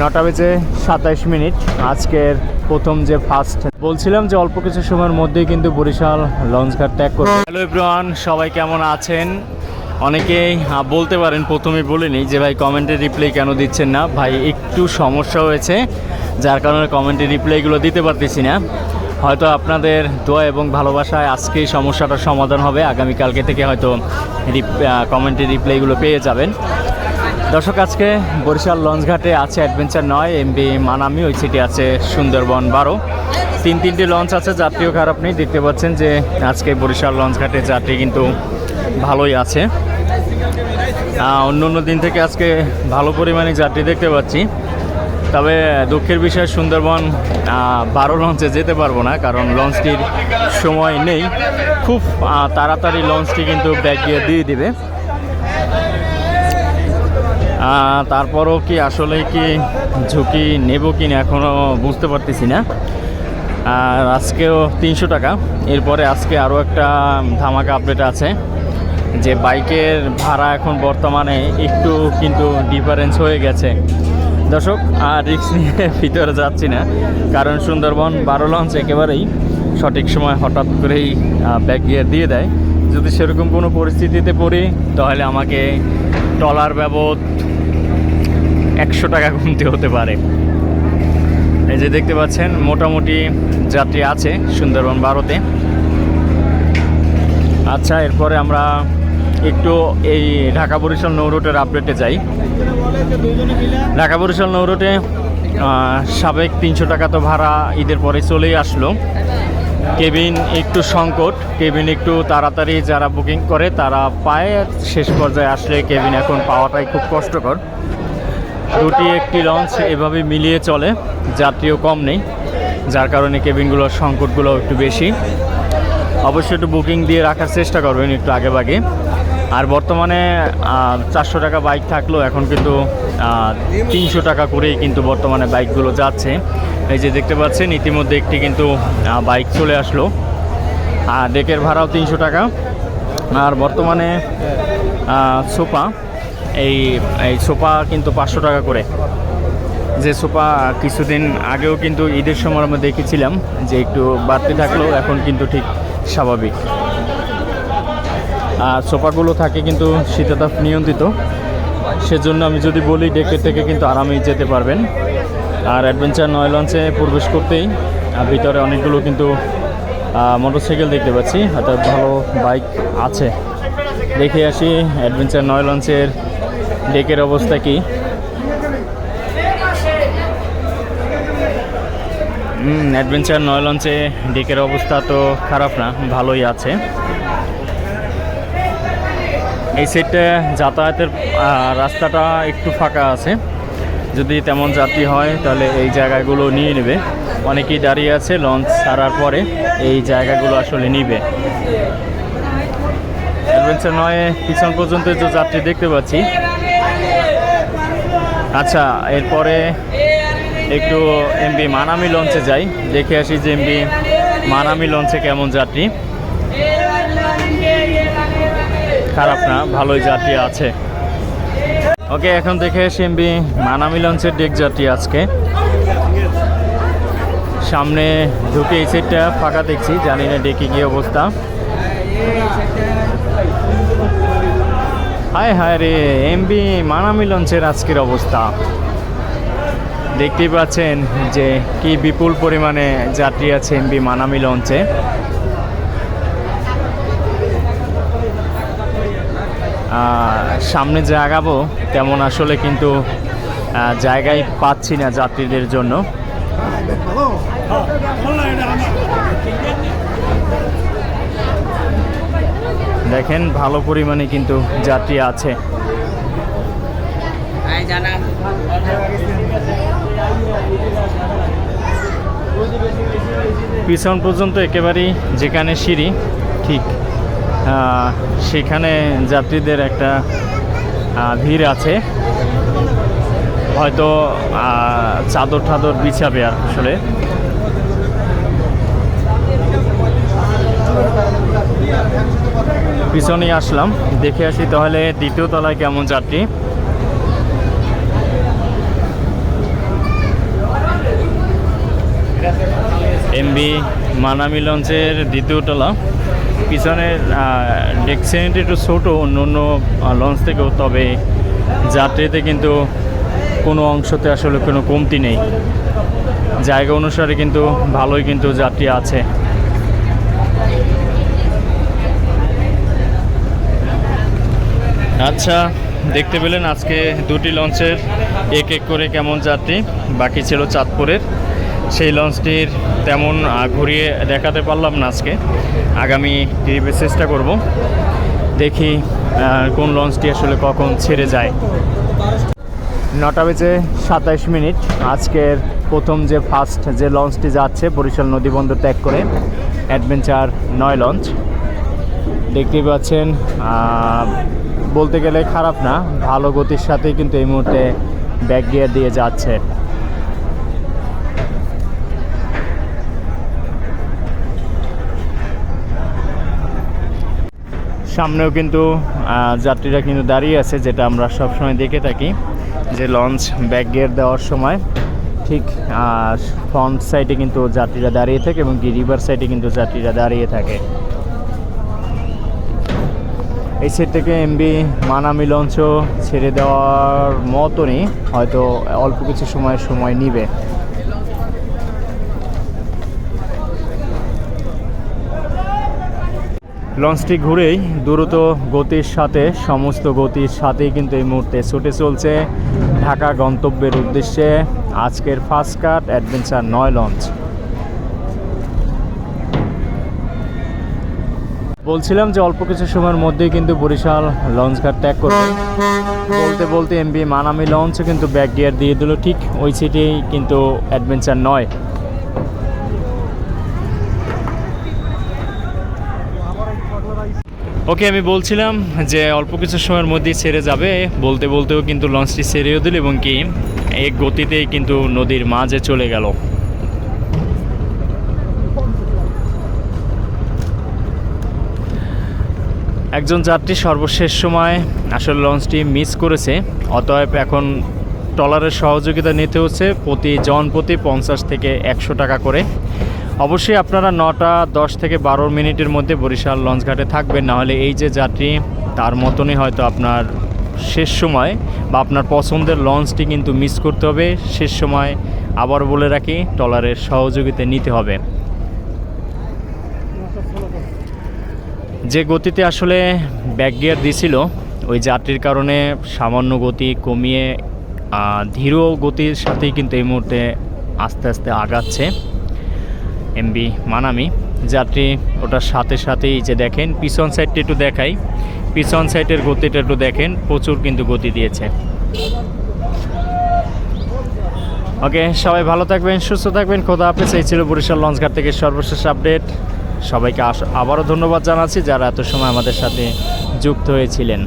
নটা বেজে সাতাইশ মিনিট। আজকের প্রথম যে ফার্স্ট বলছিলাম যে অল্প কিছু সময়ের মধ্যেই কিন্তু বরিশাল লঞ্চ ঘাট ত্যাগ করবে। হ্যালো এভরিওয়ান সবাই কেমন আছেন? অনেকেই বলতে পারেন প্রথমে বলিনি যে ভাই কমেন্টে রিপ্লাই কেন দিচ্ছেন না? ভাই, একটু সমস্যা হয়েছে, যার কারণে কমেন্টে রিপ্লাইগুলো দিতে পারতেছি না। হয়তো আপনাদের দোয়া এবং ভালোবাসায় আজকে সমস্যাটার সমাধান হবে। আগামীকালকে থেকে হয়তো কমেন্টে রিপ্লাইগুলো পেয়ে যাবেন। দর্শক, আজকে বরিশাল লঞ্চঘাটে আছে অ্যাডভেঞ্চার নয়। এমবি মানামি, ওই সিটি আছে সুন্দরবন বারো। তিন, তিনটি লঞ্চ আছে, যাত্রীও খারাপ নেই। দেখতে পাচ্ছেন যে আজকে বরিশাল লঞ্চঘাটে যাত্রী কিন্তু ভালোই আছে। অন্য অন্য দিন থেকে আজকে ভালো পরিমাণে যাত্রী দেখতে পাচ্ছি। তবে দুঃখের বিষয়, সুন্দরবন বারো লঞ্চে যেতে পারব না, কারণ লঞ্চটির সময় নেই। খুব তাড়াতাড়ি লঞ্চটি কিন্তু ব্যাগ গিয়ে দিয়ে দিবে। তারপরও কি আসলে কি ঝুঁকি নেব কি না এখনও বুঝতে পারতেছি না। আর আজকেও তিনশো টাকা। এরপরে আজকে আরও একটা ধামাকা আপডেট আছে যে বাইকের ভাড়া এখন বর্তমানে একটু কিন্তু ডিফারেন্স হয়ে গেছে। দর্শক, আর রিক্স নিয়ে ভিতরে যাচ্ছি না, কারণ সুন্দরবন বারো লঞ্চ একেবারেই সঠিক সময় হঠাৎ করেই ব্যাগ গিয়ার দিয়ে দেয়। যদি সেরকম কোনো পরিস্থিতিতে পড়ি, তাহলে আমাকে টলার বাবদ একশো টাকা কমতে হতে পারে। এই যে দেখতে পাচ্ছেন, মোটামুটি যাত্রী আছে সুন্দরবন বারোতে। আচ্ছা এরপরে আমরা একটু এই ঢাকা বরিশাল নৌ রুটের আপডেটে যাই। ঢাকা বরিশাল নৌ রুটে সাবেক তিনশো টাকা তো ভাড়া ঈদের পরে চলেই আসলো। কেবিন একটু সংকট, কেবিন একটু তাড়াতাড়ি যারা বুকিং করে তারা পায়, শেষ পর্যায়ে আসলে কেবিন এখন পাওয়াটাই খুব কষ্টকর। দুটি একটি লঞ্চ এভাবে মিলিয়ে চলে, যাত্রীও কম নেই, যার কারণে কেবিনগুলোর সংকটগুলো একটু বেশি। অবশ্যই একটু বুকিং দিয়ে রাখার চেষ্টা করবেন একটু আগে ভাগে আর বর্তমানে চারশো টাকা বাইক থাকলেও এখন কিন্তু তিনশো টাকা করেই কিন্তু বর্তমানে বাইকগুলো যাচ্ছে। এই যে দেখতে পাচ্ছেন, ইতিমধ্যে একটি কিন্তু বাইক চলে আসলো। আর ডেকের ভাড়াও তিনশো টাকা। আর বর্তমানে সোফা, এই এই সোফা কিন্তু পাঁচশো টাকা করে। যে সোফা কিছুদিন আগেও কিন্তু ঈদের সময় আমরা দেখেছিলাম যে একটু বাড়তি থাকলেও এখন কিন্তু ঠিক স্বাভাবিক। আর সোফাগুলো থাকে কিন্তু শীতাতাপ নিয়ন্ত্রিত। সেজন্য আমি যদি বলি ডেকে থেকে কিন্তু আরামেই যেতে পারবেন। আর অ্যাডভেঞ্চার নয় লঞ্চে প্রবেশ করতেই ভিতরে অনেকগুলো কিন্তু মোটরসাইকেল দেখতে পাচ্ছি। অর্থাৎ ভালো বাইক আছে। দেখে আসি অ্যাডভেঞ্চার নয় লঞ্চের ডেকের অবস্থা কি। অ্যাডভেঞ্চার নয় লঞ্চে ডেকের অবস্থা তো খারাপ না, ভালোই আছে। এই সাইডটা যাতায়াতের রাস্তাটা একটু ফাঁকা আছে। যদি তেমন যাত্রী হয়, তাহলে এই জায়গাগুলো নিয়ে নেবে। অনেকেই দাঁড়িয়ে আছে লঞ্চ ছাড়ার পরে এই জায়গাগুলো আসলে নিবে। অ্যাডভেঞ্চার নয়, পিছন পর্যন্ত যে যাত্রী দেখতে পাচ্ছি। আচ্ছা এরপরে একটু এমবি মানামি লঞ্চে যাই। দেখে আসি যে এমবি মানামি লঞ্চে কেমন যাত্রী। খারাপ না, ভালোই যাত্রী আছে। ওকে, এখন দেখে আসি এমবি মানামি লঞ্চের ডেক যাত্রী আজকে। সামনে ঢুকে এই সাইডটা ফাঁকা দেখছি, জানি না ডেকে কি অবস্থা। হায় হায় রে, এমবি মানামি লঞ্চের আজকের অবস্থা। দেখতেই পাচ্ছেন যে কি বিপুল পরিমাণে যাত্রী আছে এমবি মানামি লঞ্চে সামনে যে আগাবো, তেমন আসলে কিন্তু জায়গায় পাচ্ছি না যাত্রীদের জন্য। দেখেন, ভালো পরিমাণে কিন্তু যাত্রী আছে। পিছন পর্যন্ত একেবারেই যেখানে সিঁড়ি, ঠিক সেখানে যাত্রীদের একটা ভিড় আছে। হয়তো চাদর ঠাদর বিছাবে আর আসলে। পিছনে আসলাম। দেখে আসি তাহলে দ্বিতীয় তলায় কেমন যাত্রী। এমবি মানামি লঞ্চের দ্বিতীয় তলা। পিছনের ডেক্সেনিটি একটু ছোটো, অন্য অন্য লঞ্চ থেকেও, তবে যাত্রীতে কিন্তু কোনো অংশতে আসলে কোনো কমতি নেই। জায়গা অনুসারে কিন্তু ভালোই কিন্তু যাত্রী আছে। আচ্ছা দেখতে পেলেন আজকে দুটি লঞ্চের এক এক করে কেমন যাত্রী, বাকি ছিল চাঁদপুরের। সেই লঞ্চটির তেমন ঘুরিয়ে দেখাতে পারলাম না আজকে। আগামী ট্রিপে চেষ্টা করব। দেখি কোন লঞ্চটি আসলে কখন ছেড়ে যায়। নটা বেজে সাতাইশ মিনিট। আজকের প্রথম যে ফার্স্ট যে লঞ্চটি যাচ্ছে, বরিশাল নদীবন্দর ত্যাগ করে, অ্যাডভেঞ্চার নয় লঞ্চ। দেখতে পাচ্ছেন বলতে গেলে খারাপ না, ভালো গতির সাথে কিন্তু এই মুহূর্তে ব্যাক গিয়ার দিয়ে যাচ্ছে। সামনেও কিন্তু যাত্রীরা কিন্তু দাঁড়িয়ে আছে, যেটা আমরা সবসময় দেখে থাকি, যে লঞ্চ ব্যাক গিয়ার দেওয়ার সময়, ঠিক ফ্রন্ট সাইডে কিন্তু যাত্রীরা দাঁড়িয়ে থাকে এবং কি রিভার সাইডে কিন্তু যাত্রীরা দাঁড়িয়ে থাকে। এই সেট থেকে এমবি মানামি লঞ্চও ছেড়ে দেওয়ার মতনই, হয়তো অল্প কিছু সময় সময় নিবে। লঞ্চটি ঘুরেই দ্রুত গতির সাথে, সমস্ত গতির সাথেই কিন্তু এই মুহূর্তে ছুটে চলছে ঢাকা গন্তব্যের উদ্দেশ্যে আজকের ফার্স্ট কাট অ্যাডভেঞ্চার নয় লঞ্চ। বলছিলাম যে অল্প কিছু সময়ের মধ্যেই কিন্তু বরিশাল লঞ্চ ঘাট ত্যাগ করবে। বলতে বলতে এমবি মানামি লঞ্চও কিন্তু ব্যাক গিয়ার দিয়ে দিল। ঠিক ওই সিটেই কিন্তু অ্যাডভেঞ্চার নয়। ওকে, আমি বলছিলাম যে অল্প কিছু সময়ের মধ্যেই ছেড়ে যাবে। বলতে বলতেও কিন্তু লঞ্চটি ছেড়েও দিল এবং কি এক গতিতেই কিন্তু নদীর মাঝে চলে গেল। একজন যাত্রী সর্বশেষ সময় আসলে লঞ্চটি মিস করেছে। অতএব এখন ট্রলারের সহযোগিতা নিতে হচ্ছে প্রতি জন প্রতি পঞ্চাশ থেকে একশো টাকা করে। অবশ্যই আপনারা নটা দশ থেকে বারো মিনিটের মধ্যে বরিশাল লঞ্চঘাটে থাকবেন। নাহলে এই যে যাত্রী, তার মতনই হয়তো আপনার শেষ সময় বা আপনার পছন্দের লঞ্চটি কিন্তু মিস করতে হবে। শেষ সময় আবার বলে রাখি ট্রলারের সহযোগিতা নিতে হবে। যে গতিতে আসলে ব্যাক গিয়ার দিছিল, ওই যাত্রীর কারণে সামান্য গতি কমিয়ে ধীর গতির সাথেই কিন্তু এই মুহূর্তে আস্তে আস্তে আগাচ্ছে। এমবি মানামি। যাত্রী ওটার সাথে সাথেই যে দেখেন, পিছন সাইডটা একটু দেখাই। পিছন সাইডের গতিটা একটু দেখেন, প্রচুর কিন্তু গতি দিয়েছে। ওকে, সবাই ভালো থাকবেন, সুস্থ থাকবেন। খোদা হাফেজ, এই ছিল বরিশাল লঞ্চঘাট থেকে সর্বশেষ আপডেট। সবাইকে আস- আবারও ধন্যবাদ জানাচ্ছি যারা এত সময় আমাদের সাথে যুক্ত হয়েছিলেন।